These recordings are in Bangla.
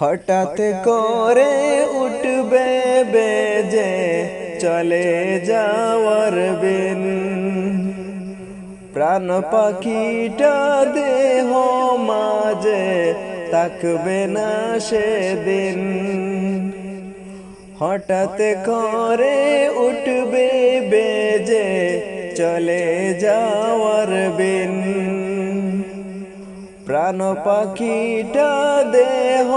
হঠাৎ করে উঠবে বেজে চলে যাওয়ার বিন প্রাণ পাখিটা দেহ মাঝে তাকবে না সেদিন। হঠাৎ করে উঠবে বেজে চলে যাওয়ার বিন প্রাণ পাখিটা দেহ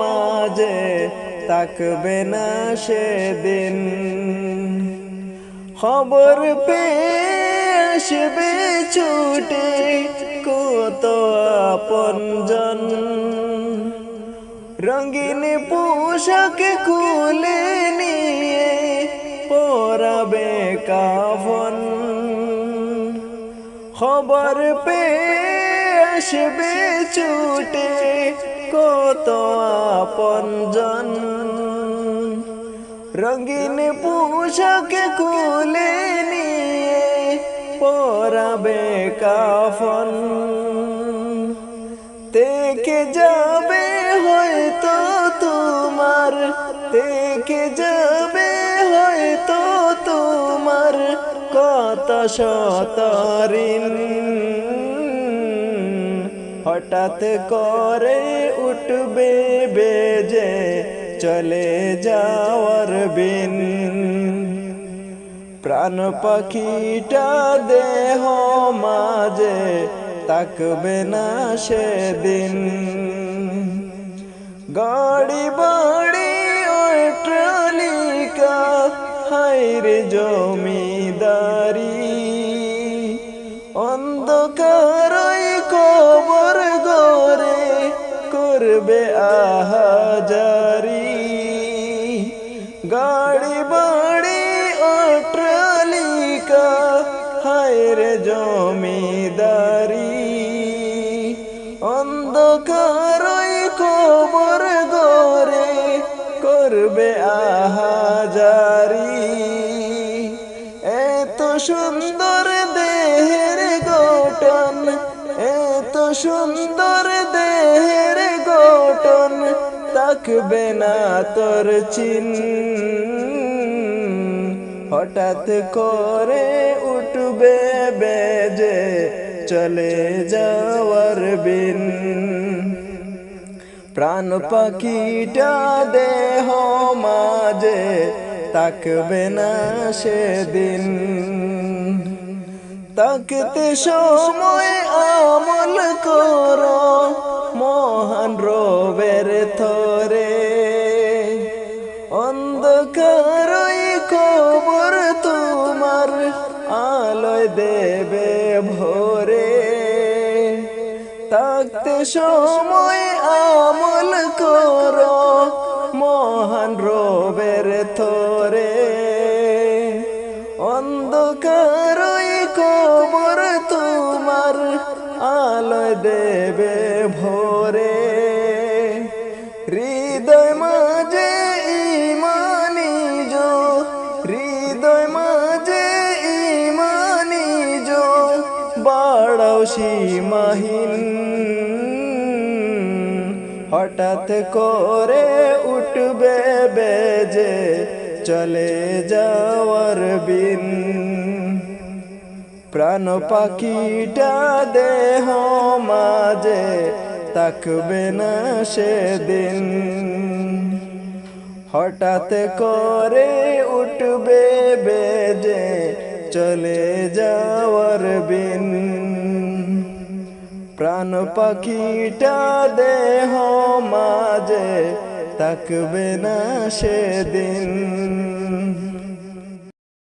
মাঝে তাকবে না সেদিন। খবর আসবে ছুটে কত আপনজন। রঙিন পোশাক খুলে নিয়ে পরাবে কাফন। খবর পেয়ে আসবে ছুটে, কত আপনজন রঙিন পোশাক খুলে নিয়ে পরাবে কাফন। থেকে যাবে হয়তো তোমার থেকে যাবে হয়তো তোমার কত শতরিন হঠাৎ করে উঠবে বেজে চলে যাওয়ার বিন। প্রাণ পাখিটা দেহ মাঝে তাকবে না সেদিন। গাড়ি বাড়ি অট্রালিকা হাইরে জমিদারি। অন্ধকারই করবে আহাজারি। গাড়ি বাড়ি অট্রালিকা হায়রে জমিদারি। অন্ধকারই কবর গরে করবে আহাজারি। এত সুন্দর সুন্দর দেহের গঠন তাকবে না তোর চিন হঠাৎ করে উঠবে বেজে চলে যাওয়ার বিন। প্রাণ পাখিটা দেহ মাঝে তাকবে না সেদিন। তাকতে সময় আমল করো, মহান রবের থরে। অন্ধকারই কবর তোমার আলোয় দেবে ভোরে। থাকতে সময় আমল করো দেবে ভোরে। হৃদয় মাঝে ইমানি জো, হৃদয় মাঝে ইমানি জো, বাড়াও সীমাহীন। হঠাৎ করে উঠবে বেজে চলে যাওয়ার বিন। প্রাণ পাখিটা দেহ মাঝে তাকবে না সেদিন। হঠাৎ করে উঠবে বেজে চলে যাওয়ার বিন। প্রাণ পাখিটা দেহ মাঝে তাকবে না সেদিন।